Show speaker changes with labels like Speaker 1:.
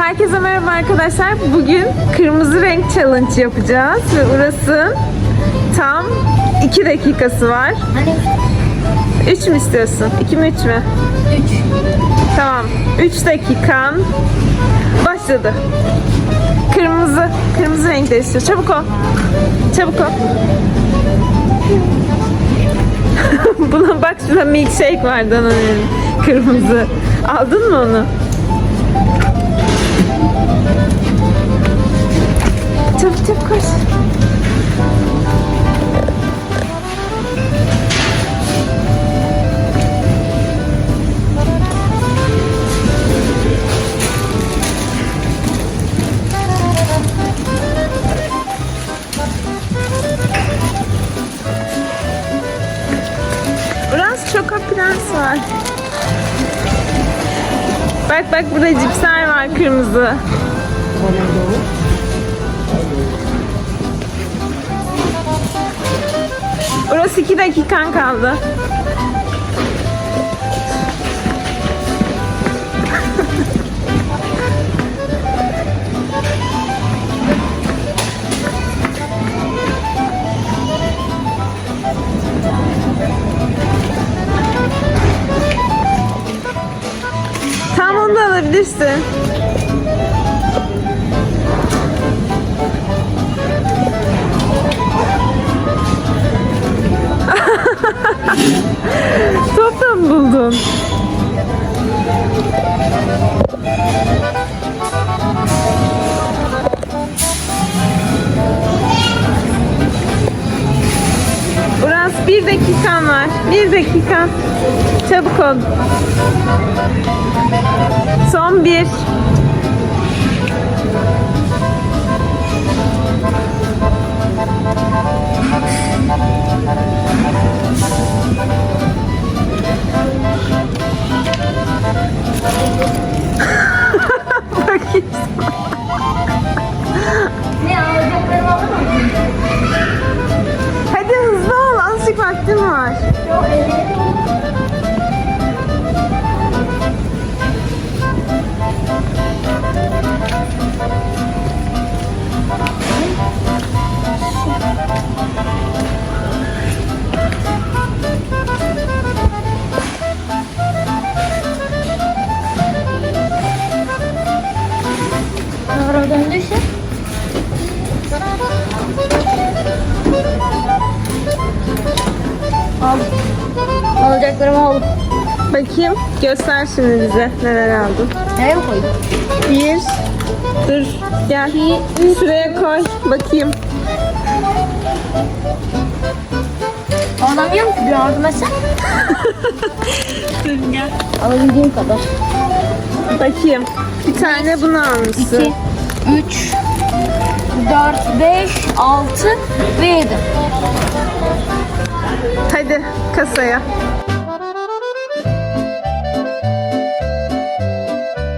Speaker 1: Herkese merhaba arkadaşlar. Bugün kırmızı renk challenge yapacağız ve Uras'ın tam 2 dakikası var.
Speaker 2: Hani
Speaker 1: 3 mü istiyorsun? 2 mi 3 mü?
Speaker 2: 3.
Speaker 1: Tamam. 3 dakikan başladı. Kırmızı. Kırmızı renkte istiyor. Çabuk ol. Çabuk ol. Buna bak şurada milkshake var Danane'nin. Kırmızı. Aldın mı onu? Çabuk çabuk koş. Biraz Choco Prens var. Bak bak burada cipsler var kırmızı. Orası iki dakikan kaldı. Tam onu da alabilirsin. Toptan buldun. Uras bir dakikan var. Bir dakika. Çabuk ol. Son bir. Yaptım
Speaker 2: hoş. Alacaklarımı aldım.
Speaker 1: Bakayım. Göster şimdi bize neler aldın.
Speaker 2: Nereye koydum?
Speaker 1: Bir. Dur. Gel. Şuraya koy. Bakayım.
Speaker 2: Anlamıyorum ki bir yardım etsen.
Speaker 1: Dur gel.
Speaker 2: Alabildiğim kadar.
Speaker 1: Bakayım. Bir tane bunu almışsın.
Speaker 2: 2, 3, 4, 5, 6 ve 7.
Speaker 1: Hadi kasaya.